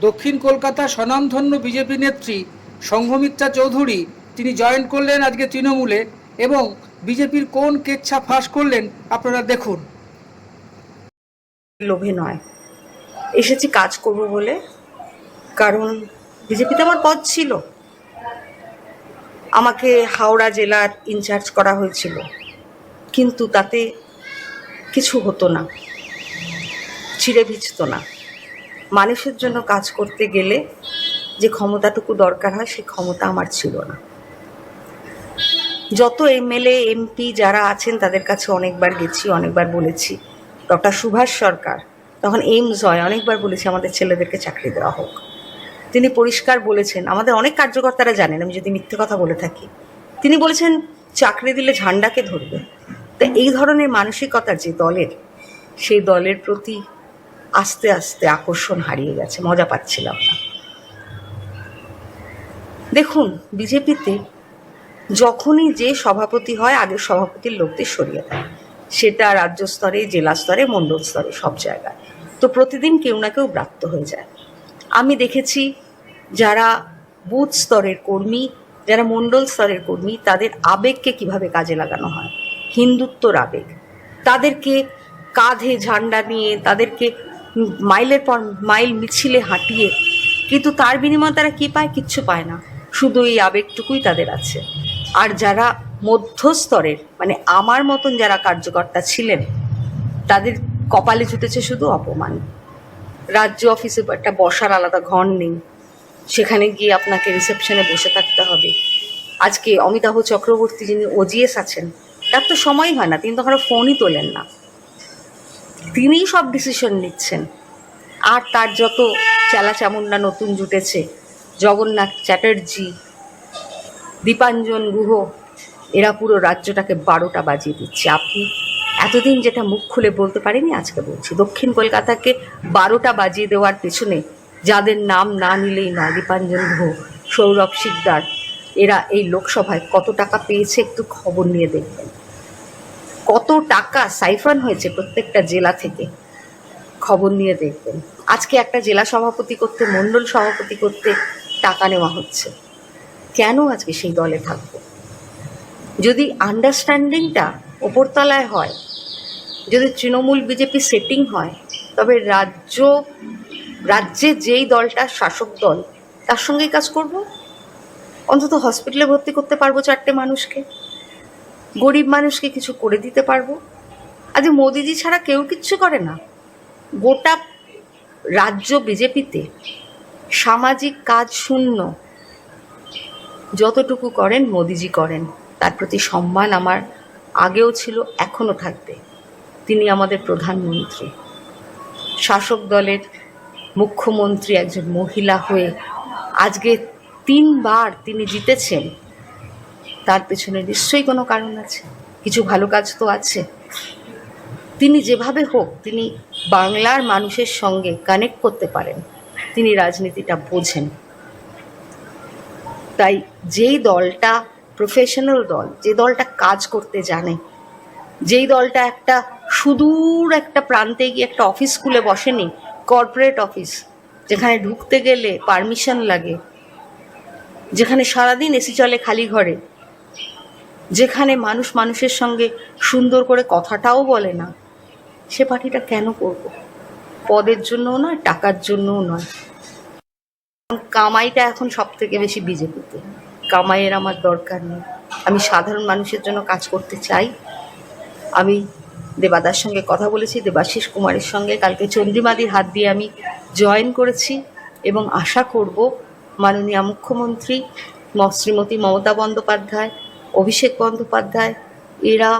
দক্ষিণ কলকাতা স্বনামধন্য বিজেপি নেত্রী সংঘমিত্রা চৌধুরী, তিনি জয়েন করলেন আজকে তৃণমূলে এবং বিজেপির কোন কেচ্ছা ফাঁস করলেন আপনারা দেখুন। লোভে নয়। এসেছি কাজ করব বলে, কারণ বিজেপিতে আমার পদ ছিল। আমাকে হাওড়া জেলার ইনচার্জ করা হয়েছিল। কিন্তু তাতে কিছু হতো না। ছিঁড়ে ভিজতো না। মানুষের জন্য কাজ করতে গেলে যে ক্ষমতাটুকু দরকার হয়, সেই ক্ষমতা আমার ছিল না। যত এমএলএ এমপি যারা আছেন, তাদের কাছে অনেকবার গেছি, অনেকবার বলেছি, ডক্টর সুভাষ সরকার, তখন এইমস হয়, অনেকবার বলেছি আমাদের ছেলেদেরকে চাকরি দেওয়া হোক। তিনি পরিষ্কার বলেছেন, আমাদের অনেক কার্যকর্তারা জানেন, আমি যদি মিথ্যে কথা বলে থাকি, তিনি বলেছেন, চাকরি দিলে ঝান্ডাকে ধরবে। তা এই ধরনের মানসিকতা যে দলের, সেই দলের প্রতি আস্তে আস্তে আকর্ষণ হারিয়ে গেছে, মজা পাচ্ছিলাম না। দেখুন, বিজেপিতে যখনই যে সভাপতি হয়, আগের সভাপতির লোকদের সরিয়ে দেয়। সেটা রাজ্য স্তরে, জেলা স্তরে মণ্ডল স্তরে, সব জায়গায়। তো প্রতিদিন কেউ না কেউ ব্রাত্য হয়ে যায়। আমি দেখেছি যারা বুথ স্তরের কর্মী, যারা মণ্ডল স্তরের কর্মী, তাদের আবেগকে কীভাবে কাজে লাগানো হয়? হিন্দুত্বর আবেগ। তাদেরকে কাঁধে ঝান্ডা নিয়ে, তাদেরকে মাইলের পর মাইল মিছিলে হাঁটিয়ে, কিন্তু তার বিনিময়ে তারা কি পায়? কিচ্ছু পায় না। শুধু এই আবেগটুকুই তাদের আছে। আর যারা মধ্যস্তরের মানে আমার মতন যারা কার্যকর্তা ছিলেন, তাদের কপালে জুটেছে শুধু অপমান। রাজ্য অফিসে একটা বসার আলাদা ঘর নেই। সেখানে গিয়ে আপনাকে রিসেপশনে বসে থাকতে হবে। আজকে অমিতাভ চক্রবর্তী যিনি ওজিএস আছেন, তার তো সময় হয় না। তিনি তো ফোনই তোলেন না। তিনিই সব ডিসিশন নিচ্ছেন। আর তার যত চেলা চামুন্ডা নতুন জুটেছে, জগন্নাথ চ্যাটার্জি, দীপাঞ্জন গুহ, এরা পুরো রাজ্যটাকে বারোটা বাজিয়ে দিচ্ছে। আপনি এতদিন যেটা মুখ খুলে বলতে পারিনি, আজকে বলছি। দক্ষিণ কলকাতাকে বারোটা বাজিয়ে দেওয়ার পেছনে যাদের নাম না নিলেই নয়, দীপাঞ্জন গুহ, সৌরভ শিকদার, এরা এই লোকসভায় কত টাকা পেয়েছে একটু খবর নিয়ে দেখবেন। কত টাকা সাইফান হয়েছে প্রত্যেকটা জেলা থেকে। খবর নিয়ে দেখবেন। আজকে একটা জেলা সভাপতি করতে, মণ্ডল সভাপতি করতে টাকা নেওয়া হচ্ছে। কেন আজকে সেই দলে থাকব? যদি আন্ডারস্ট্যান্ডিংটা ওপরতলায় হয়, যদি তৃণমূল বিজেপি সেটিং হয়, তবে রাজ্য, রাজ্যে যেই দলটা শাসক দল, তার সঙ্গেই কাজ করব? অন্তত হসপিটালে ভর্তি করতে পারব চারটে মানুষকে। গরিব মানুষকে কিছু করে দিতে পারব? আজ মোদিজি ছাড়া কেউ কিচ্ছু করে না। গোটা রাজ্য বিজেপিতে সামাজিক কাজ শূন্য। যতটুকু করেন, মোদিজি করেন। তার প্রতি সম্মান আমার আগেও ছিল, এখনও থাকবে। তিনি আমাদের প্রধানমন্ত্রী। শাসক দলের মুখ্যমন্ত্রী একজন মহিলা হয়ে আজকে তিনবার তিনি জিতেছেন। তার পেছনে নিশ্চয়ই কোনো কারণ আছে। কিছু ভালো কাজ তো আছে। তিনি যেভাবে হোক, তিনি বাংলার মানুষের সঙ্গে কানেক্ট করতে পারেন। তিনি রাজনীতিটা বোঝেন। তাই যেই দলটা প্রফেশনাল দল, যে দলটা কাজ করতে জানে, যেই দলটা একটা সুদূর একটা প্রান্তে গিয়ে একটা অফিস খুলে বসেনি কর্পোরেট অফিস যেখানে ঢুকতে গেলে পারমিশন লাগে, যেখানে সারাদিন এসি চলে খালি ঘরে যেখানে মানুষ মানুষের সঙ্গে সুন্দর করে কথাটাও বলে না, সে পার্টিটা কেন করব? পদের জন্যও নয়, টাকার জন্যও নয়। কামাইটা এখন সব থেকে বেশি বিজেপিতে। কামাইয়ের আমার দরকার নেই। আমি সাধারণ মানুষের জন্য কাজ করতে চাই। আমি দেবাদার সঙ্গে কথা বলেছি, দেবাশিস কুমারের সঙ্গে। কালকে চন্দ্রিমাদির হাত দিয়ে আমি জয়েন করেছি এবং আশা করব মাননীয় মুখ্যমন্ত্রী শ্রীমতী মমতা বন্দ্যোপাধ্যায় অভিষেক বন্দ্যোপাধ্যায়, এরা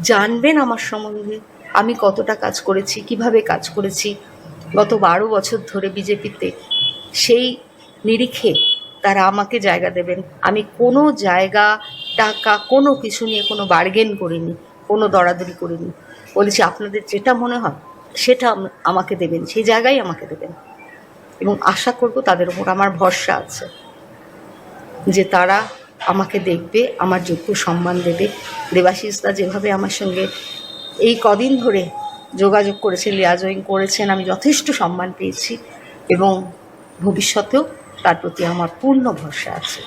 জানবেন আমার সম্বন্ধে আমি কতটা কাজ করেছি, কীভাবে কাজ করেছি। গত বারো বছর ধরে বিজেপিতে সেই নিরিখে তারা আমাকে জায়গা দেবেন। আমি কোনো জায়গা, টাকা, কোনো কিছু নিয়ে কোনো বার্গেন করিনি, কোনো দরাদরি করিনি। বলেছি, আপনাদের যেটা মনে হয়, সেটা আমাকে দেবেন, সেই জায়গায় আমাকে দেবেন। এবং আশা করব তাদের উপর আমার ভরসা আছে যে তারা আমাকে দেখবে, আমার যোগ্য সম্মান দেবে। দেবাশিসদা যেভাবে আমার সঙ্গে এই কদিন ধরে যোগাযোগ করেছেন লিয়াজয়িং করেছেন, আমি যথেষ্ট সম্মান পেয়েছি এবং ভবিষ্যতেও তার প্রতি আমার পূর্ণ ভরসা আছে।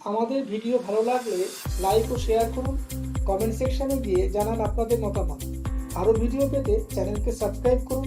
আমাদের ভিডিও ভালো লাগলে লাইক ও শেয়ার করুন। কমেন্ট সেকশনে গিয়ে জানান আপনাদের মতামত। আরও ভিডিও পেতে চ্যানেলকে সাবস্ক্রাইব করুন।